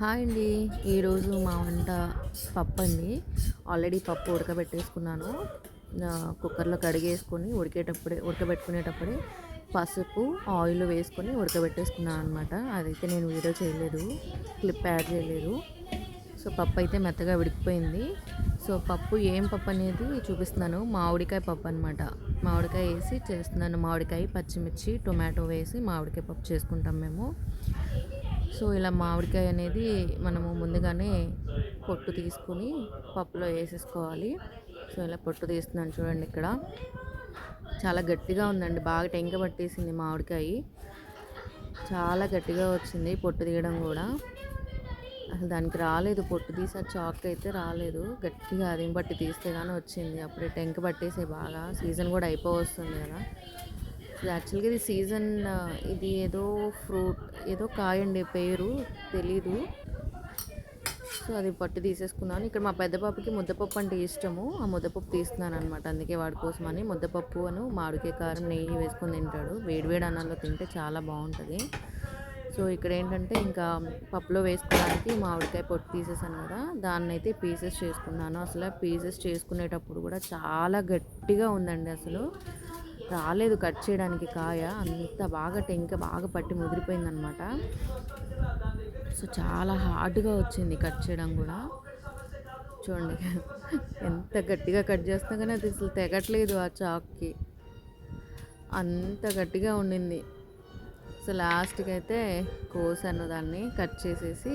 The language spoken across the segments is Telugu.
హాయ్ అండి. ఈరోజు మా వంట పప్పు అండి ఆల్రెడీ పప్పు ఉడకబెట్టేసుకున్నాను. కుక్కర్లో కడిగేసుకొని ఉడికేటప్పుడే ఉడకబెట్టుకునేటప్పుడే పసుపు ఆయిల్ వేసుకొని ఉడకబెట్టేసుకున్నాను అనమాట అదైతే నేను వీడియో చేయలేదు క్లిప్ యాడ్ చేయలేదు. సో పప్పు అయితే మెత్తగా ఉడికిపోయింది సో పప్పు ఏం పప్పు అనేది చూపిస్తున్నాను. మామిడికాయ పప్పు అనమాట మామిడికాయ వేసి చేస్తున్నాను. మామిడికాయ పచ్చిమిర్చి టొమాటో వేసి మామిడికాయ పప్పు చేసుకుంటాం మేము. సో ఇలా మామిడికాయ అనేది మనము ముందుగానే పొట్టు తీసుకుని పప్పులో వేసేసుకోవాలి. సో ఇలా పొట్టు తీస్తున్నాను చూడండి ఇక్కడ. చాలా గట్టిగా ఉందండి. బాగా టెంక పట్టేసింది మామిడికాయ. చాలా గట్టిగా వచ్చింది పొట్టు తీయడం కూడా. అసలు దానికి రాలేదు. పొట్టు తీసా చాక్ అయితే రాలేదు. గట్టిగా అదేం పట్టి తీస్తే కానీ వచ్చింది. అప్పుడే టెంక పట్టేసే బాగా. సీజన్ కూడా అయిపో వస్తుంది కదా. యాక్చువల్గా ఇది సీజన్ uh, ఇది ఏదో ఫ్రూట్ ఏదో కాయండి పేరు తెలీదు. సో అది పట్టు తీసేసుకున్నాను. ఇక్కడ మా పెద్ద పాపకి ముద్దపప్పు అంటే ఇష్టము. ఆ ముద్దపప్పు తీస్తున్నాను అనమాట అందుకే వాడి కోసమని ముద్దపప్పు అను మామిడికాయ కారం నెయ్యి వేసుకొని తింటాడు. వేడివేడి అన్నంలో తింటే చాలా బాగుంటుంది. సో ఇక్కడ ఏంటంటే ఇంకా పప్పులో వేసుకోవడానికి మామిడికాయ పొట్టు తీసేసాను కదా. దాన్ని అయితే పీసెస్ చేసుకున్నాను. అసలు పీసెస్ చేసుకునేటప్పుడు కూడా చాలా గట్టిగా ఉందండి అసలు. రాలేదు కట్ చేయడానికి కాయ. అంత బాగా టెంక బాగా పట్టి ముదిరిపోయిందనమాట. సో చాలా హార్డ్గా వచ్చింది కట్ చేయడం కూడా. చూడండి ఎంత గట్టిగా కట్ చేస్తున్నా కానీ అది అసలు తెగట్లేదు ఆ చాక్కి. అంత గట్టిగా ఉండింది. సో లాస్ట్కి అయితే కోసాను దాన్ని కట్ చేసేసి.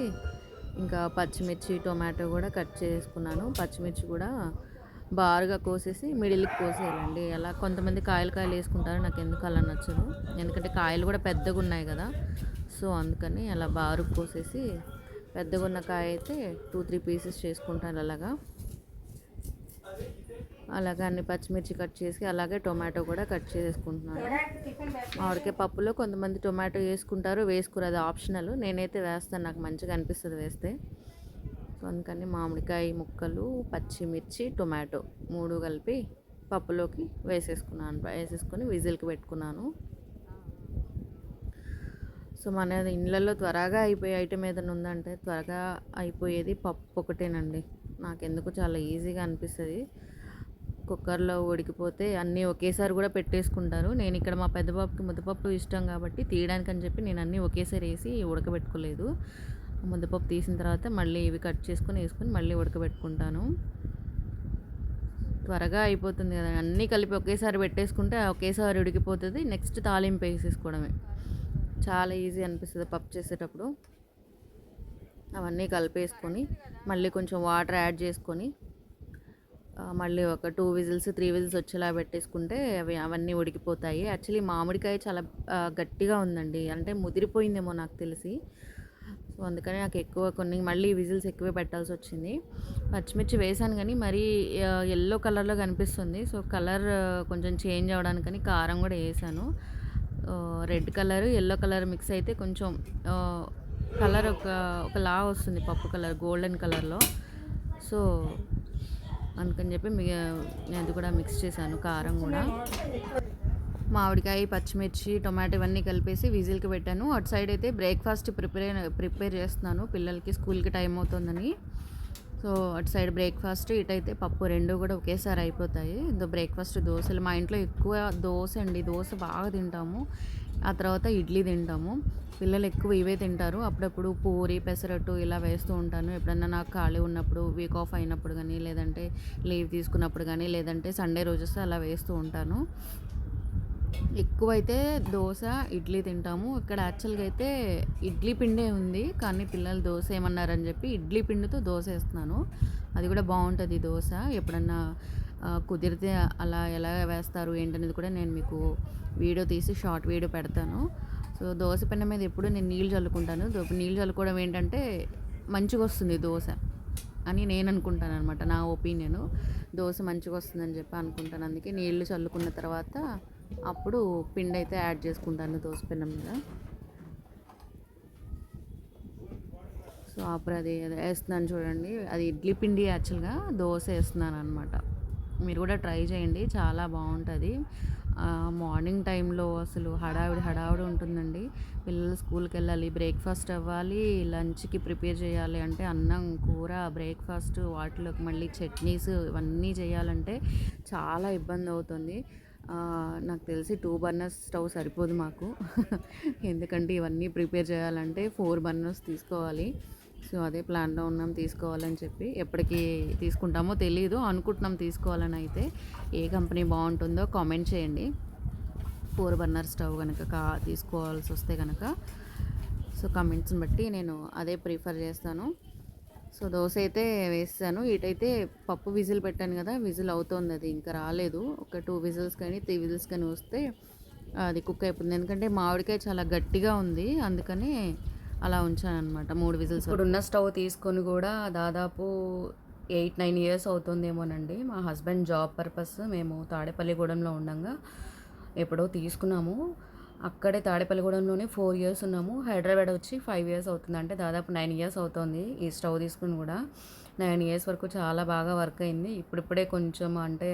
ఇంకా పచ్చిమిర్చి టొమాటో కూడా కట్ చేసుకున్నాను. పచ్చిమిర్చి కూడా బారుగా కోసేసి మిడిల్కి కోసేయాలండి. అలా కొంతమంది కాయలు కాయలు వేసుకుంటారు. నాకు ఎందుకు అలా నచ్చదు. ఎందుకంటే కాయలు కూడా పెద్దగా ఉన్నాయి కదా. సో అందుకని అలా బారు కోసేసి పెద్దగా ఉన్న కాయ అయితే టూ త్రీ పీసెస్ చేసుకుంటాను అలాగా. అలాగే అన్ని పచ్చిమిర్చి కట్ చేసి అలాగే టొమాటో కూడా కట్ చేసుకుంటున్నాను. మామిడికాయ పప్పులో కొంతమంది టొమాటో వేసుకుంటారు. వేసుకురు. అది ఆప్షనల్. నేనైతే వేస్తాను. నాకు మంచిగా అనిపిస్తుంది వేస్తే. అందుకని మామిడికాయ ముక్కలు పచ్చిమిర్చి టొమాటో మూడు కలిపి పప్పులోకి వేసేసుకున్నాను. వేసేసుకొని విజిల్కి పెట్టుకున్నాను. సో మన ఇళ్ళల్లో త్వరగా అయిపోయే ఐటమ్ ఏదైనా ఉందంటే త్వరగా అయిపోయేది పప్పు ఒకటేనండి. నాకెందుకు చాలా ఈజీగా అనిపిస్తుంది. కుక్కర్లో ఉడికిపోతే అన్నీ ఒకేసారి కూడా పెట్టేసుకుంటారు. నేను ఇక్కడ మా పెద్దబాబుకి ముద్దపప్పు ఇష్టం కాబట్టి తీయడానికి అని చెప్పి నేను అన్నీ ఒకేసారి వేసి ఉడకబెట్టుకోలేదు. ముద్దపప్పు తీసిన తర్వాత మళ్ళీ ఇవి కట్ చేసుకొని వేసుకొని మళ్ళీ ఉడకబెట్టుకుంటాను. త్వరగా అయిపోతుంది కదా అన్నీ కలిపి ఒకేసారి పెట్టేసుకుంటే ఒకేసారి ఉడికిపోతుంది. నెక్స్ట్ తాలింపు వేసేసుకోవడమే. చాలా ఈజీ అనిపిస్తుంది పప్పు చేసేటప్పుడు. అవన్నీ కలిపేసుకొని మళ్ళీ కొంచెం వాటర్ యాడ్ చేసుకొని మళ్ళీ ఒక టూ విజిల్స్ త్రీ విజిల్స్ వచ్చేలా పెట్టేసుకుంటే అవి అవన్నీ ఉడికిపోతాయి. యాక్చువల్లీ మామిడికాయ చాలా గట్టిగా ఉందండి. అంటే ముదిరిపోయిందేమో నాకు తెలిసి. సో అందుకని నాకు ఎక్కువ కొన్ని మళ్ళీ విజిల్స్ ఎక్కువే పెట్టాల్సి వచ్చింది. పచ్చిమిర్చి వేసాను కానీ మరీ ఎల్లో కలర్లో కనిపిస్తుంది. సో కలర్ కొంచెం చేంజ్ అవ్వడానికని కారం కూడా వేసాను. Red colour yellow colour mix అయితే కొంచెం కలర్ ఒక ఒకలా వస్తుంది పప్పు కలర్ గోల్డెన్ కలర్లో సో అందుకని చెప్పి మీ నేను అది కూడా మిక్స్ చేశాను కారం కూడా. మామిడికాయ పచ్చిమిర్చి టొమాటో ఇవన్నీ కలిపేసి విజిల్కి పెట్టాను. అటు సైడ్ అయితే బ్రేక్ఫాస్ట్ ప్రిపేర్ ప్రిపేర్ చేస్తున్నాను. పిల్లలకి స్కూల్కి టైం అవుతుందని. సో అటు సైడ్ బ్రేక్ఫాస్ట్ ఇటైతే పప్పు రెండు కూడా ఒకేసారి అయిపోతాయి. ఇందో బ్రేక్ఫాస్ట్ దోశలు. మా ఇంట్లో ఎక్కువ దోశ అండి. దోశ బాగా తింటాము. ఆ తర్వాత ఇడ్లీ తింటాము. పిల్లలు ఎక్కువ ఇవే తింటారు. అప్పుడప్పుడు పూరి పెసరట్టు ఇలా వేస్తూ ఉంటాను. ఎప్పుడన్నా నాకు ఖాళీ ఉన్నప్పుడు వీక్ ఆఫ్ అయినప్పుడు కానీ లేదంటే లీవ్ తీసుకున్నప్పుడు కానీ లేదంటే సండే రోజెస్ అలా వేస్తూ ఉంటాను. ఎక్కువైతే దోశ ఇడ్లీ తింటాము. ఇక్కడ యాక్చువల్గా అయితే ఇడ్లీ పిండే ఉంది కానీ పిల్లలు దోశ ఏమన్నారని చెప్పి ఇడ్లీ పిండితో దోశ వేస్తున్నాను. అది కూడా బాగుంటుంది దోశ. ఎప్పుడన్నా కుదిరితే అలా ఎలా వేస్తారు ఏంటనేది కూడా నేను మీకు వీడియో తీసి షార్ట్ వీడియో పెడతాను. సో దోశ పెన్న మీద ఎప్పుడు నేను నీళ్ళు చల్లుకుంటాను. నీళ్ళు చల్లుకోవడం ఏంటంటే మంచిగా వస్తుంది దోశ అని నేను అనుకుంటాను అనమాట నా ఒపీనియన్. దోశ మంచిగా వస్తుందని చెప్పి అనుకుంటాను. అందుకే నీళ్ళు చల్లుకున్న తర్వాత అప్పుడు పిండి అయితే యాడ్ చేసుకుంటాను దోశ మీద. సో అప్పుడు అది వేస్తున్నాను చూడండి. అది ఇడ్లీ పిండి యాక్చువల్గా దోశ వేస్తున్నాను అనమాట మీరు కూడా ట్రై చేయండి చాలా బాగుంటుంది. మార్నింగ్ టైంలో అసలు హడావిడి హడావిడి ఉంటుందండి. పిల్లలు స్కూల్కి వెళ్ళాలి బ్రేక్ఫాస్ట్ అవ్వాలి లంచ్కి ప్రిపేర్ చేయాలి అంటే అన్నం కూర బ్రేక్ఫాస్ట్ వాటిలోకి మళ్ళీ చట్నీస్ ఇవన్నీ చేయాలంటే చాలా ఇబ్బంది అవుతుంది. నాకు తెలిసి టూ బర్నర్స్ స్టవ్ సరిపోదు మాకు. ఎందుకంటే ఇవన్నీ ప్రిపేర్ చేయాలంటే ఫోర్ బర్నర్స్ తీసుకోవాలి. సో అదే ప్లాన్లో ఉన్నాం తీసుకోవాలని చెప్పి. ఎప్పటికి తీసుకుంటామో తెలియదు అనుకుంటున్నాం తీసుకోవాలని అయితే. ఏ కంపెనీ బాగుంటుందో కామెంట్ చేయండి. ఫోర్ బర్నర్ స్టవ్ కనుక కా తీసుకోవాల్సి వస్తే కనుక సో కమెంట్స్ని బట్టి నేను అదే ప్రిఫర్ చేస్తాను. సో దోశ అయితే వేసాను ఇటైతే పప్పు విజిల్ పెట్టాను కదా విజిల్ అవుతోంది అది ఇంకా రాలేదు. ఒక టూ విజిల్స్ కానీ త్రీ విజిల్స్ కానీ వస్తే అది కుక్ అయిపోతుంది. ఎందుకంటే మామిడికాయ చాలా గట్టిగా ఉంది అందుకని అలా ఉంచాను అనమాట మూడు విజిల్స్ ఇప్పుడు ఉన్న స్టవ్ తీసుకొని కూడా దాదాపు ఎయిట్ నైన్ ఇయర్స్ అవుతుందేమోనండి. మా హస్బెండ్ జాబ్ పర్పస్ మేము తాడేపల్లిగూడెంలో ఉండగా ఎప్పుడో తీసుకున్నాము. అక్కడే తాడేపల్లిగూడెంలోనే ఫోర్ ఇయర్స్ ఉన్నాము. హైదరాబాద్ వచ్చి ఫైవ్ ఇయర్స్ అవుతుంది అంటే దాదాపు నైన్ ఇయర్స్ అవుతుంది ఈ స్టవ్ తీసుకుని కూడా. నైన్ ఇయర్స్ వరకు చాలా బాగా వర్క్ అయింది. ఇప్పుడిప్పుడే కొంచెం అంటే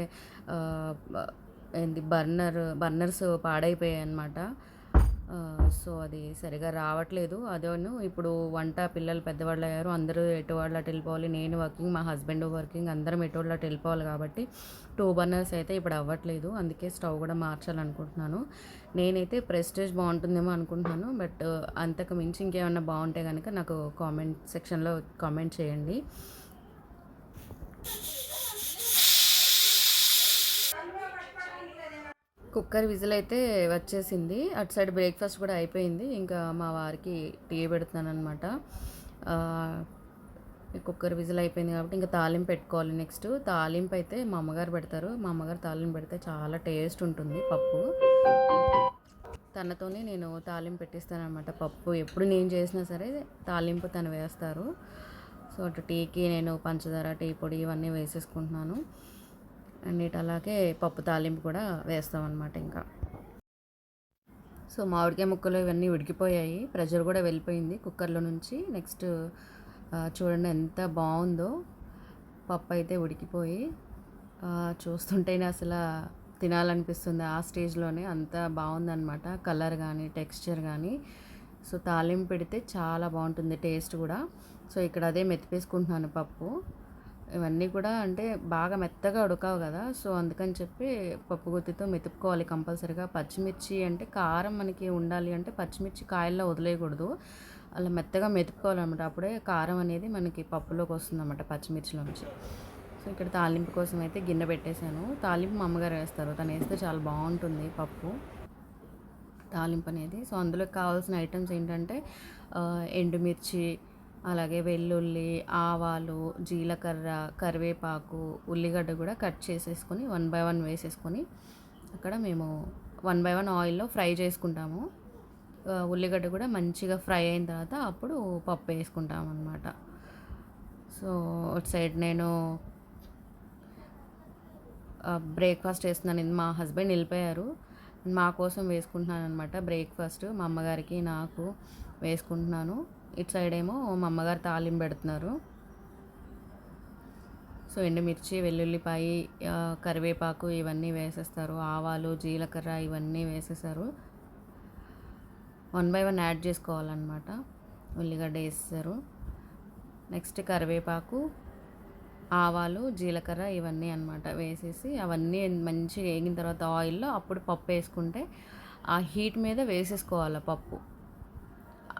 ఏంది బర్నర్ బర్నర్స్ పాడైపోయాయి అనమాట సో అది సరిగా రావట్లేదు. అదేను ఇప్పుడు వంట పిల్లలు పెద్దవాళ్ళు అయ్యారు. అందరూ ఎటువాళ్ళు అటు వెళ్ళిపోవాలి. నేను వర్కింగ్ మా హస్బెండ్ వర్కింగ్ అందరం ఎటువాళ్ళు అటు వెళ్ళిపోవాలి కాబట్టి టూ బర్నర్స్ అయితే ఇప్పుడు అవ్వట్లేదు. అందుకే స్టవ్ కూడా మార్చాలనుకుంటున్నాను. నేనైతే ప్రెస్టేజ్ బాగుంటుందేమో అనుకుంటున్నాను. బట్ అంతకు మించి ఇంకేమన్నా బాగుంటే కనుక నాకు కామెంట్ సెక్షన్లో కామెంట్ చేయండి. కుక్కర్ విజిల్ అయితే వచ్చేసింది. అటు సైడ్ బ్రేక్ఫాస్ట్ కూడా అయిపోయింది. ఇంకా మా వారికి టీ పెడుతున్నాను అనమాట కుక్కర్ విజిల్ అయిపోయింది కాబట్టి ఇంకా తాలింపు పెట్టుకోవాలి నెక్స్ట్. తాలింపు అయితే మా అమ్మగారు పెడతారు. మా అమ్మగారు తాలింపు పెడితే చాలా టేస్ట్ ఉంటుంది పప్పు. తనతోనే నేను తాలింపు పెట్టిస్తాను అనమాట పప్పు. ఎప్పుడు నేను చేసినా సరే తాలింపు తను వేస్తారు. సో అటు టీకి నేను పంచదార టీ పొడి ఇవన్నీ వేసేసుకుంటున్నాను. అండ్ ఇటు అలాగే పప్పు తాలింపు కూడా వేస్తాం అనమాట ఇంకా. సో మామిడికాయ ముక్కలు ఇవన్నీ ఉడికిపోయాయి. ప్రెషర్ కూడా వెళ్ళిపోయింది కుక్కర్లో నుంచి. నెక్స్ట్ చూడండి ఎంత బాగుందో. పప్పు అయితే ఉడికిపోయి చూస్తుంటేనే అసలు తినాలనిపిస్తుంది ఆ స్టేజ్లోనే. అంత బాగుందన్నమాట కలర్ కానీ టెక్స్చర్ కానీ. సో తాలింపు పెడితే చాలా బాగుంటుంది టేస్ట్ కూడా. సో ఇక్కడ అదే మెత్తిపేసుకుంటున్నాను పప్పు. ఇవన్నీ కూడా అంటే బాగా మెత్తగా ఉడకావు కదా. సో అందుకని చెప్పి పప్పు గుత్తితో మెతుక్కోవాలి కంపల్సరీగా. పచ్చిమిర్చి అంటే కారం మనకి ఉండాలి అంటే పచ్చిమిర్చి కాయల్లో వదిలేయకూడదు. అలా మెత్తగా మెతుక్కోవాలన్నమాట. అప్పుడే కారం అనేది మనకి పప్పులోకి వస్తుందన్నమాట పచ్చిమిర్చిలోంచి. సో ఇక్కడ తాలింపు కోసం అయితే గిన్నె పెట్టేశాను. తాలింపు మా అమ్మగారు వేస్తారు. తను వేస్తే చాలా బాగుంటుంది పప్పు. తాలింపు అనేది. సో అందులో కావాల్సిన ఐటమ్స్ ఏంటంటే ఎండుమిర్చి అలాగే వెల్లుల్లి ఆవాలు జీలకర్ర కరివేపాకు ఉల్లిగడ్డ కూడా కట్ చేసేసుకొని వన్ బై వన్ వేసేసుకొని అక్కడ మేము వన్ బై వన్ ఆయిల్లో ఫ్రై చేసుకుంటాము. ఉల్లిగడ్డ కూడా మంచిగా ఫ్రై అయిన తర్వాత అప్పుడు పప్పు వేసుకుంటాం అనమాట సో అటు సైడ్ నేను బ్రేక్ఫాస్ట్ వేస్తున్నాను మా హస్బెండ్ వెళ్ళిపోయారు. మా కోసం వేసుకుంటున్నాను అనమాట బ్రేక్ఫాస్ట్. మా అమ్మగారికి నాకు వేసుకుంటున్నాను. ఇటు సైడ్ ఏమో మా అమ్మగారు తాలింపు పెడుతున్నారు. సో ఎండుమిర్చి వెల్లుల్లిపాయ కరివేపాకు ఇవన్నీ వేసేస్తారు. ఆవాలు జీలకర్ర ఇవన్నీ వేసేసారు. వన్ బై వన్ యాడ్ చేసుకోవాలన్నమాట. ఉల్లిగడ్డ వేస్తారు నెక్స్ట్ కరివేపాకు ఆవాలు జీలకర్ర ఇవన్నీ అన్నమాట వేసేసి అవన్నీ మంచిగా వేగిన తర్వాత ఆయిల్లో అప్పుడు పప్పు వేసుకుంటే ఆ హీట్ మీద వేసేసుకోవాలి పప్పు.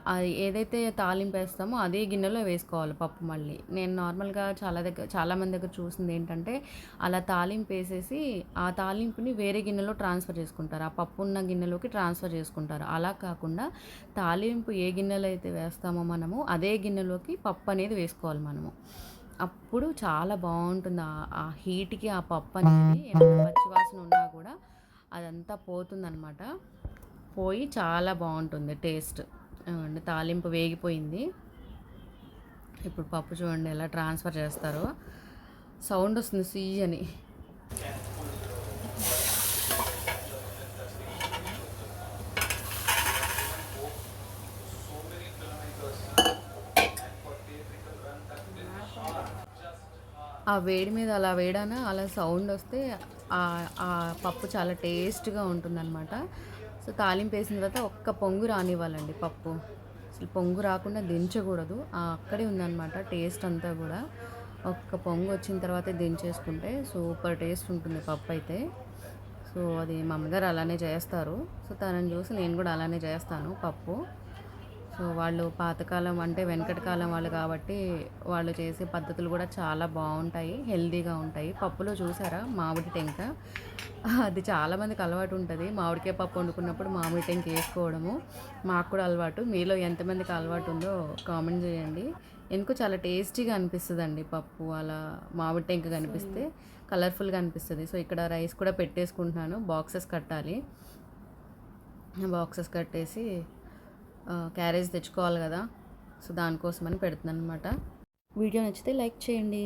అది ఏదైతే తాలింపు వేస్తామో అదే గిన్నెలో వేసుకోవాలి పప్పు మళ్ళీ. నేను నార్మల్గా చాలా దగ్గర చాలామంది దగ్గర చూసింది ఏంటంటే అలా తాలింపు వేసేసి ఆ తాలింపుని వేరే గిన్నెలో ట్రాన్స్ఫర్ చేసుకుంటారు. ఆ పప్పు ఉన్న గిన్నెలోకి ట్రాన్స్ఫర్ చేసుకుంటారు. అలా కాకుండా తాలింపు ఏ గిన్నెలో అయితే వేస్తామో మనము అదే గిన్నెలోకి పప్పు అనేది వేసుకోవాలి మనము. అప్పుడు చాలా బాగుంటుంది. ఆ- హీట్కి ఆ పప్పు అనేది పచ్చివాసన ఉన్నా కూడా అదంతా పోతుందనమాట పోయి చాలా బాగుంటుంది టేస్ట్. అండి తాలింపు వేగిపోయింది. ఇప్పుడు పప్పు చూడండి ఎలా ట్రాన్స్ఫర్ చేస్తారో. సౌండ్ వస్తుంది సీ అని ఆ వేడి మీద అలా వేడానా అలా సౌండ్ వస్తే ఆ- ఆ పప్పు చాలా టేస్ట్గా ఉంటుందన్నమాట. సో తాలింపు వేసిన తర్వాత ఒక్క పొంగు రానివ్వాలండి పప్పు. అసలు పొంగు రాకుండా దించకూడదు. అక్కడే ఉందన్నమాట టేస్ట్ అంతా కూడా. ఒక్క పొంగు వచ్చిన తర్వాతే దించేసుకుంటే సూపర్ టేస్ట్ ఉంటుంది పప్పు అయితే. సో అది మా అమ్మగారు అలానే చేస్తారు. సో తనని చూసి నేను కూడా అలానే చేస్తాను పప్పు. సో వాళ్ళు పాతకాలం అంటే వెనకటి కాలం వాళ్ళు కాబట్టి వాళ్ళు చేసే పద్ధతులు కూడా చాలా బాగుంటాయి హెల్దీగా ఉంటాయి. పప్పులో చూసారా? మామిడి టెంక. అది చాలామందికి అలవాటు ఉంటుంది. మామిడికాయ పప్పు వండుకున్నప్పుడు మామిడి టెంక వేసుకోవడము మాకు కూడా అలవాటు. మీలో ఎంతమందికి అలవాటు ఉందో కామెంట్ చేయండి. ఎందుకు చాలా టేస్టీగా అనిపిస్తుంది అండి పప్పు. అలా మామిడి టెంక కనిపిస్తే కలర్ఫుల్గా అనిపిస్తుంది. సో ఇక్కడ రైస్ కూడా పెట్టేసుకుంటున్నాను. బాక్సెస్ కట్టాలి. బాక్సెస్ కట్టేసి క్యారేజ్ తెచ్చుకోవాలి కదా. సో దానికోసమని పెడుతున్నాను అనమాట వీడియో నచ్చితే లైక్ చేయండి.